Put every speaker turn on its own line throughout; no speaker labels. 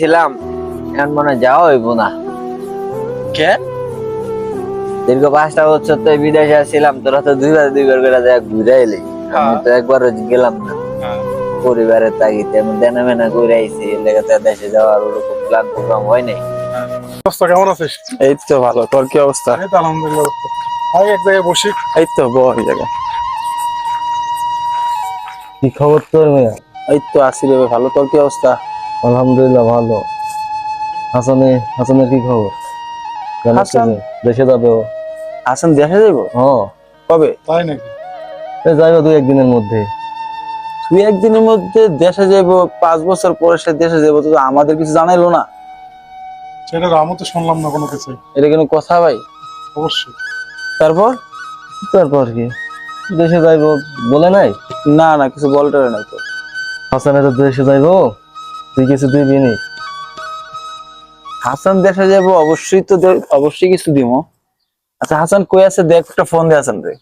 ছিলাম এখন মনে হয় যাওয়া হইব না।
কে?
দীর্ঘ পাঁচটা বছর তো বিদেশে ছিলাম তোরা তো দুইবার দুইবার করে যা ঘুরে এলি। আমি তো একবারও গেলাম না। পরিবারের তাগিতে আমি দেনা মেনা ঘুরে আইছি এর লেগে তো দেশে যাওয়ার ওরকম প্ল্যান প্রোগ্রাম হয় নাই।
অবস্থা কেমন আছিস?
এই তো ভালো তোর কি অবস্থা?
এই তো আলহামদুলিল্লাহ এক জায়গায় বসি।
এই তো জায়গায়।
কি খবর তোর মেয়া
এই তো আসি রে ভালো তোর কি অবস্থা?
আলহামদুলিল্লাহ ভালো। হাসানে হাসানের কি খবর?
হাসান?
দেশে যাবে ও।
হাসান দেশে যাইব?
ও
কবে?
তাই নাকি?
এ যাইবে দুই একদিনের মধ্যে।
তুই একদিনের মধ্যে দেশে যাইব পাঁচ বছর পরে সে দেশে যাইব তো আমাদের কিছু জানাইলো না।
সেটা আমি তো শুনলাম না কোনো কিছু।
এটা কোনো কথা ভাই?
অবশ্যই।
তারপর?
তারপর কি? দেশে যাইব বলে নাই?
না না কিছু বলতে নাই তো।
হাসানে তো দেশে যাইব। তুই কিছু দিবি নি?
হাসান দেশে যাইব অবশ্যই তো অবশ্যই কিছু দিব আচ্ছা হাসান কই আছে? দেখ একটা ফোন দে হাসান রে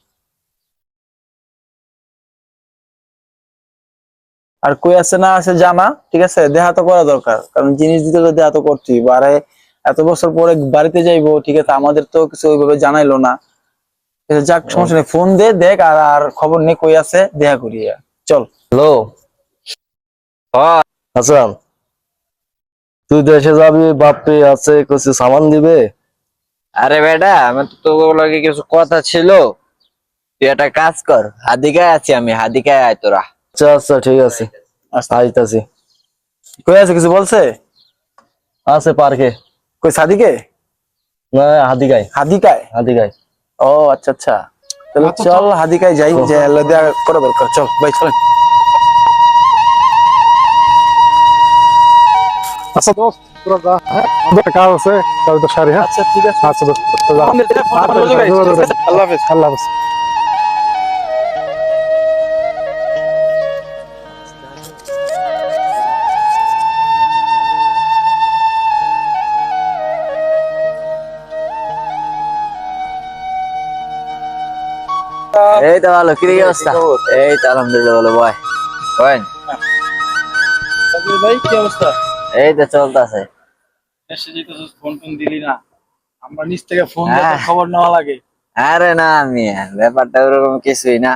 আর কই আছে না আছে জানা ঠিক আছে? দেহা তো করা দরকার কারণ জিনিস দিতে তো দেহা তো করছি বারে এত বছর পরে বাড়িতে যাইবো ঠিক আছে? আমাদের তো কিছু ওইভাবে জানাইলো না। যাক সমস্যা নেই। ফোন দে দেখ আর আর খবর নেই কই আছে দেহা করিয়া। চল।
হ্যালো। হাসান। তুই দেশে যাবি বাপরে আছে কিছু সামান দিবে?
আরে বেটা আমার তো তোর লগে কিছু কথা ছিল। তুই একটা কাজ কর হাদিকায় আছি আমি হাদিকায় আয় তোরা।
আচ্ছা আচ্ছা ঠিক আছে। আইতাছি।
কই আছে কিছু বলছে?
আছে পার্কে।
কই সাদিকে?
না হাদিগাই
হাদিকায়।
হাদিগাই
ও আচ্ছা আচ্ছা। তাহলে
আচ্ছা,
চল হাদিকায় যাই। যে দেয়া করা দরকার। চল ভাই চলেন।
আচ্ছা দোস্ত তোরা যা। হ্যাঁ আমাদের একটা কাজ আছে কাজ তো সারি হ্যাঁ?
আচ্ছা ঠিক আছে।
আচ্ছা দোস্ত যা।
আল্লাহ হাফেজ।
আল্লাহ হাফেজ।
এই তো ভালো কি অবস্থা? এই তো আলহামদুলিল্লাহ ভালো ভাই।
ভাই কি অবস্থা?
এই তো চলতেছে।
এসে যেতেছিস ফোন টোন দিলি না। আমরা নিচ থেকে ফোন
দিয়ে
খবর নেওয়া লাগে।
আরে না আমি ব্যাপারটা ওরকম কিছুই না।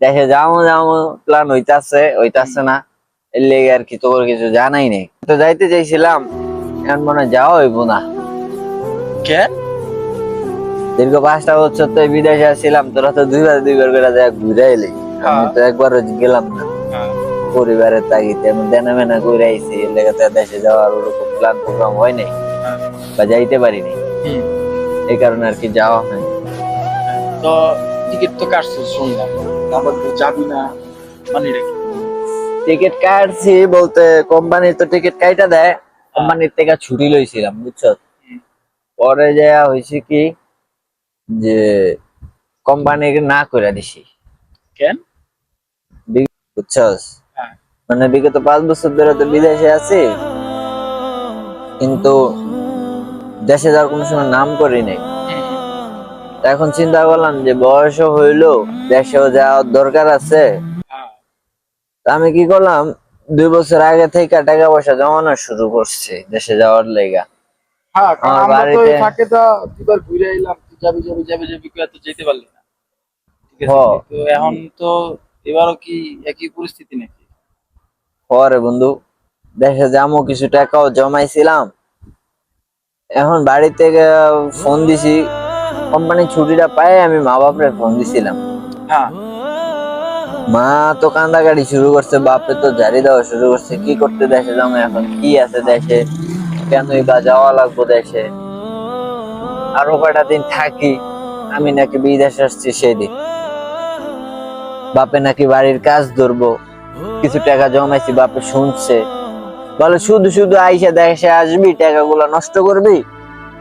দেখে যাব যাব প্ল্যান হইতাছে হইতাছে না। এর লেগে আর কি তোর কিছু জানাই নেই। তো যাইতে চাইছিলাম এখন মনে হয় যাওয়া হইব না।
কে?
দীর্ঘ পাঁচটা বছর তো বিদেশে ছিলাম তোরা তো দুইবার দুইবার করে ঘুরে এলি। আমি তো একবারও গেলাম না। পরিবারের তাগিতে আমি দেনা মেনা করে আইছি এর লেগে দেশে যাওয়ার ওরকম প্ল্যান প্রোগ্রাম হয় নাই
হ্যাঁ।
বা যাইতে পারিনি। এই কারণে আর কি যাওয়া হয়
তো টিকিট তো কাটছিস শুনলাম। তুই যাবি না মানে রেখে
টিকিট কাটছি বলতে কোম্পানির তো টিকিট কাইটা দেয় কোম্পানির থেকে ছুটি লইছিলাম বুঝছ? পরে যা হয়েছে কি যে কোম্পানিকে না করে দিছি।
কেন?
বুঝছস?
হ্যাঁ।
মানে বিগত পাঁচ বছর ধরে তো বিদেশে আছি। কিন্তু দেশে যাওয়ার কোনো সময় নাম করি নাই। এখন চিন্তা করলাম যে বয়সও হইল দেশেও যাওয়ার দরকার আছে। আমি কি করলাম দুই বছর আগে থেকে টাকা পয়সা জমানো শুরু করছি দেশে যাওয়ার লেগা।
এখন তো এবারও কি একই পরিস্থিতি নাকি?
পরে বন্ধু দেশে যাব কিছু টাকাও জমাইছিলাম। এখন বাড়ি থেকে ফোন দিছি কোম্পানির ছুটিটা পাই আমি মা বাপরে ফোন দিছিলাম।
হ্যাঁ।
মা তো কান্দাকাটি শুরু করছে বাপরে তো জারি দেওয়া শুরু করছে কি করতে দেশে যাব এখন কি আছে দেশে কেনই বা যাওয়া লাগবো দেশে? আরও কয়টা দিন থাকি আমি নাকি বিদেশ আসছি সেদিন। বাপে নাকি বাড়ির কাজ ধরবো কিছু টাকা জমাইছি, বাপে শুনছে। বলে, শুধু শুধু আইসা দেখে আসবি, টাকাগুলো নষ্ট করবি?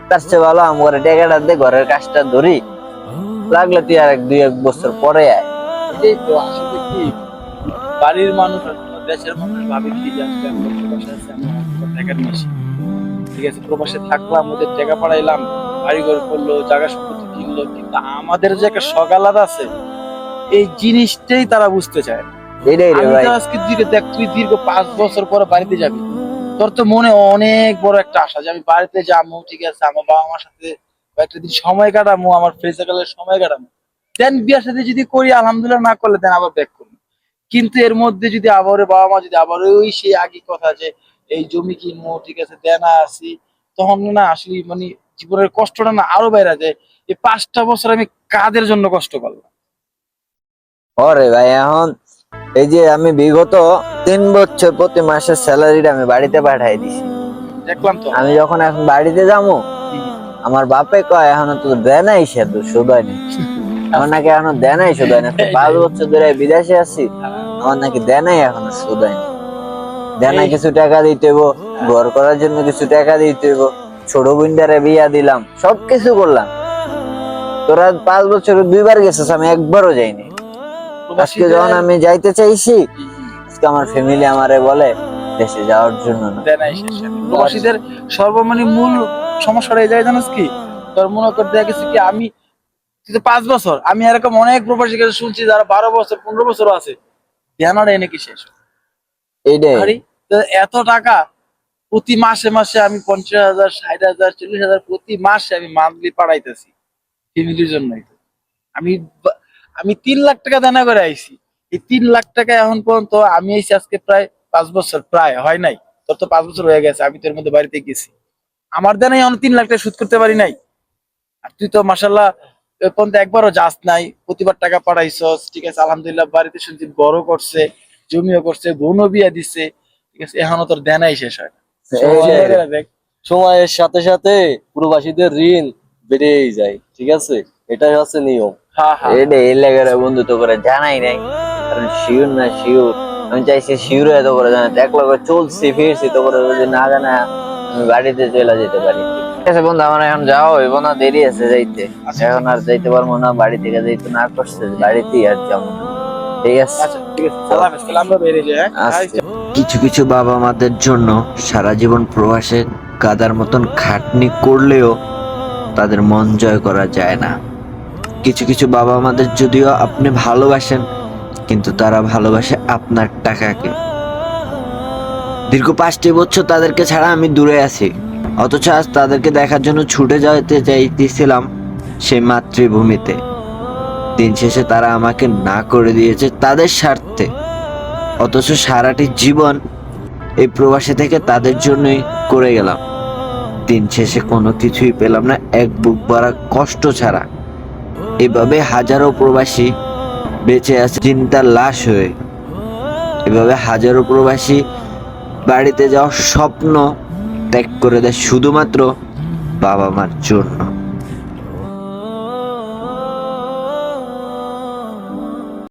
তার চেয়ে ভালো আমার টাকাটা দে, ঘরের কাজটা ধরি। লাগলে তুই আর এক দুই, এক বছর পরে আয়।
এটাই তো কি, বাড়ির মানুষ দেশের মানুষ কি টাকা নিয়েছি ঠিক আছে, প্রবাসে থাকলাম ওদের টাকা পাঠাইলাম করল, জায়গা সম্পত্তি কিনলো, কিন্তু আমাদের যে একটা সকালাত আছে, এই জিনিসটাই তারা বুঝতে চায়।
এটাই রে ভাই।
আজকে দীর্ঘ দেখ তুই দীর্ঘ পাঁচ বছর পরে বাড়িতে যাবি। তোর তো মনে অনেক বড় একটা আশা যে আমি বাড়িতে যাব ঠিক আছে? আমার বাবা মার সাথে দিন সময় কাটামো আমার ফ্রেন্ড সার্কেলের সময় কাটামো দেন বিয়ার সাথে যদি করি আলহামদুলিল্লাহ না করলে দেন আবার ব্যাক করব। কিন্তু এর মধ্যে যদি আবার বাবা মা যদি আবার ওই সেই আগে কথা যে এই জমি কিনবো ঠিক আছে? দেনা আছি তখন না আসলে মানে জীবনের কষ্টটা না আরও বাইরে যায়। এই পাঁচটা বছর আমি কাদের জন্য কষ্ট করলাম?
ওরে ভাই এখন এই যে আমি বিগত তিন বছর প্রতি মাসের স্যালারিটা আমি বাড়িতে পাঠাই দিছি।
দেখলাম তো।
আমি যখন এখন বাড়িতে যাব আমার বাপে কয় এখনও তো দেয় নাই সে নেই। আমার নাকি এখনও দেয় নাই না পাঁচ বছর ধরে বিদেশে আছি আমার নাকি দেয় নাই এখনও নেই। দেয় না কিছু টাকা দিতে হইব ঘর করার জন্য কিছু টাকা দিতে হইব ছোট বোনটারে বিয়া দিলাম সবকিছু করলাম। তোরা পাঁচ বছর দুইবার গেছিস আমি একবারও যাইনি। আজকে যখন আমি যাইতে চাইছি আজকে আমার ফ্যামিলি আমারে বলে দেশে যাওয়ার জন্য না।
প্রবাসীদের সর্বমানি মূল সমস্যাটা এই জায়গায় জানিস কি? তোর মনে কর দেখা গেছে কি আমি পাঁচ বছর আমি এরকম অনেক প্রবাসী কাছে শুনছি যারা বারো বছর পনেরো বছর আছে। ধ্যানাটা এনে কি শেষ?
এইটাই।
এত টাকা প্রতি মাসে মাসে আমি পঞ্চাশ হাজার ষাট হাজার চল্লিশ হাজার প্রতি মাসে আমি মান্থলি পাঠাইতেছি। ফ্যামিলির জন্যই আমি আমি তিন লাখ টাকা দেনা করে আইছি। এই তিন লাখ টাকা এখন পর্যন্ত আমি আইছি আজকে প্রায় পাঁচ বছর প্রায় হয় নাই। তোর তো পাঁচ বছর হয়ে গেছে আমি তোর মধ্যে বাড়িতে গেছি। আমার দেনাই এখন তিন লাখ টাকা সুদ করতে পারি নাই। আর তুই তো মাসাল্লাহ পর্যন্ত একবারও যাস নাই প্রতিবার টাকা পাঠাইছস ঠিক আছে আলহামদুলিল্লাহ বাড়িতে শুনছি বড় করছে জমিও করছে বোনও বিয়া দিচ্ছে ঠিক আছে এখনও তোর দেনাই শেষ হয় দেখ।
সময়ের সাথে সাথে প্রবাসীদের ঋণ বেড়েই যায় ঠিক আছে? এটাই হচ্ছে নিয়ম।
হ্যাঁ হ্যাঁ।
এইটাই এই লেগে বন্ধুত্ব করে জানাই নাই। কারণ শিওর না শিওর? আমি চাইছি শিওর এত করে জানাতে এক লগে চলছি ফিরছি তো করে যদি না জানা আমি বাড়িতে চলে যেতে পারি। ঠিক আছে বন্ধু আমার এখন যাওয়া হইব না দেরি আছে যাইতে। এখন আর যাইতে পারব না বাড়ি থেকে যাইতে না করছে বাড়িতেই আর যাব ঠিক আছে?
আচ্ছা ঠিক আছে। সালাম তাহলে আমরা বেরিয়ে যাই হ্যাঁ?
আচ্ছা। কিছু কিছু বাবা মাদের জন্য সারা জীবন প্রবাসে গাদার মতন খাটনি করলেও তাদের মন জয় করা যায় না। কিছু কিছু বাবা মাদের যদিও আপনি ভালোবাসেন, কিন্তু তারা ভালোবাসে আপনার টাকাকে। দীর্ঘ পাঁচটি বছর তাদেরকে ছাড়া আমি দূরে আছি, অথচ আজ তাদেরকে দেখার জন্য ছুটে যেতে চাইতেছিলাম সেই মাতৃভূমিতে। দিন শেষে তারা আমাকে না করে দিয়েছে তাদের স্বার্থে, অথচ সারাটি জীবন এই প্রবাসী থেকে তাদের জন্যই করে গেলাম। দিন শেষে কোনো কিছুই পেলাম না, এক বুক ভরা কষ্ট ছাড়া। এভাবে হাজারো প্রবাসী বেঁচে আছে, চিন্তার লাশ হয়ে। এভাবে হাজারো প্রবাসী বাড়িতে যাওয়ার স্বপ্ন ত্যাগ করে দেয় শুধুমাত্র বাবা মার জন্য।